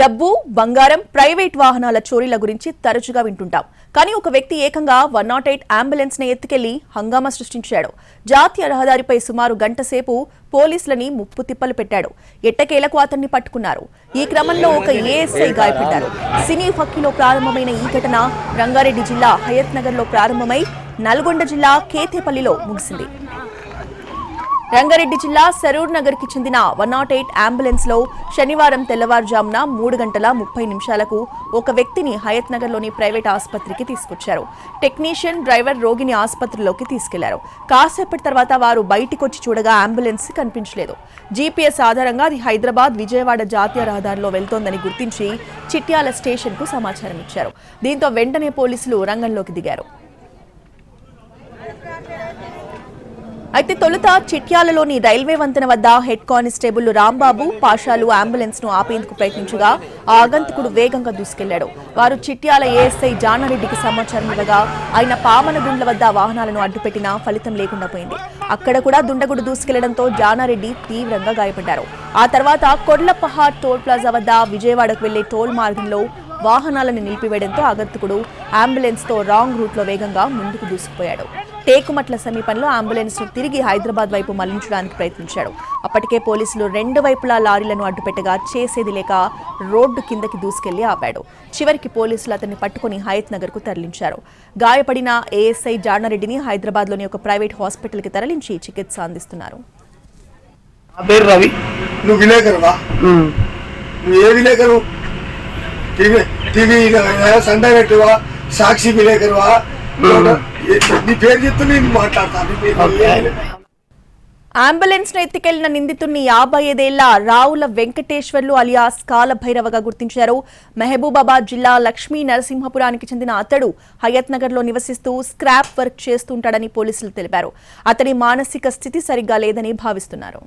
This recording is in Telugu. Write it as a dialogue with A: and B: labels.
A: డబ్బు బంగారం ప్రైవేట్ వాహనాల చోరీల గురించి తరచుగా వింటుంటాం. కానీ ఒక వ్యక్తి ఏకంగా వన్ నాట్ ఎయిట్ అంబులెన్స్ని ఎత్తుకెళ్ళి హంగామా సృష్టించాడు. జాతీయ రహదారిపై సుమారు గంట సేపు పోలీసులని ముప్పు తిప్పలు పెట్టాడు. ఎట్టకేలకు అతన్ని పట్టుకున్నారు. ఈ క్రమంలో ఒక ఏఎస్ఐ గాయపడ్డారు. సినీ హక్కీలో ప్రారంభమైన ఈ ఘటన రంగారెడ్డి జిల్లా హయత్ నగర్లో ప్రారంభమై నల్గొండ జిల్లా కేతేపల్లిలో ముగిసింది. రంగారెడ్డి జిల్లా సరూర్ నగర్కి చెందిన వన్ నాట్ ఎయిట్ అంబులెన్స్లో శనివారం తెల్లవారుజామున మూడు గంటల ముప్పై నిమిషాలకు ఒక వ్యక్తిని హయత్ నగర్లోని ప్రైవేట్ ఆసుపత్రికి తీసుకొచ్చారు. టెక్నీషియన్ డ్రైవర్ రోగిని ఆసుపత్రిలోకి తీసుకెళ్ళారు. కాసేపటి తర్వాత వారు బయటికొచ్చి చూడగా అంబులెన్స్ కనిపించలేదు. జీపీఎస్ ఆధారంగా అది హైదరాబాద్ విజయవాడ జాతీయ రహదారిలో వెళ్తోందని గుర్తించి చిట్యాల స్టేషన్కు సమాచారం ఇచ్చారు దీంతో వెంటనే పోలీసులు రంగంలోకి దిగారు. అయితే తొలుత చిట్యాలలోని రైల్వే వంతెన వద్ద హెడ్ కానిస్టేబుల్ రాంబాబు పాషాలు అంబులెన్స్ను ఆపేందుకు ప్రయత్నించగా ఆ ఆగంతకుడు వేగంగా దూసుకెళ్ళాడు. వారు చిట్యాల ఏఎస్ఐ జానారెడ్డికి సమాచారం ఇవ్వగా ఆయన పామనగుండ్ల వద్ద వాహనాలను అడ్డుపెట్టినా ఫలితం లేకుండా పోయింది. అక్కడ కూడా దుండగుడు దూసుకెళ్ళడంతో జానారెడ్డి తీవ్రంగా గాయపడ్డారు. ఆ తర్వాత కొడ్లపహార్ టోల్ ప్లాజా వద్ద విజయవాడకు వెళ్ళే టోల్ మార్గంలో వాహనాలను నిలిపివేయడంతో ఆగంతకుడు అంబులెన్స్తో రాంగ్ రూట్లో వేగంగా ముందుకు దూసుకుపోయాడు. టేకుమట్ల సమీపంలో అంబులెన్స్ను తిరిగి హైదరాబాద్ వైపు మళ్ళించడానికి ప్రయత్నించాడు. అప్పటికే పోలీసులు రెండు వైపులా లారీలను అడ్డుపెట్టగా చేసేది లేక రోడ్డు కిందకి దూసుకెళ్ళి ఆపాడు. చివరికి పోలీసులు అతన్ని పట్టుకుని హయత్ నగర్కు తరలించారు. గాయపడిన ఏఎస్ఐ జానారెడ్డిని హైదరాబాద్లోని ఒక ప్రైవేట్ హాస్పిటల్కి తరలించి చికిత్స అందిస్తున్నారు.
B: నా పేరు రవి.
C: నువ్వు విలేకరువా నువ్వు ఏ విలేకరు టీవీ టీవీ సాక్షి విలేకరువా? నీ పేరు చెప్తే నేను మాట్లాడతాను.
A: అంబులెన్స్ను ఎత్తుకెళ్ళిన నిందితుడిని యాభై ఐదేళ్ళ రావుల వెంకటేశ్వర్లు అలియాస్ కాలభైరవగా గుర్తించారు. మహబూబాబాద్ జిల్లా లక్ష్మీ నరసింహపురానికి చెందిన అతడు హయత్ నగర్లో నివసిస్తూ స్క్రాప్ వర్క్ చేస్తుంటాడని పోలీసులు తెలిపారు. అతని మానసిక స్థితి సరిగ్గా లేదని భావిస్తున్నారు.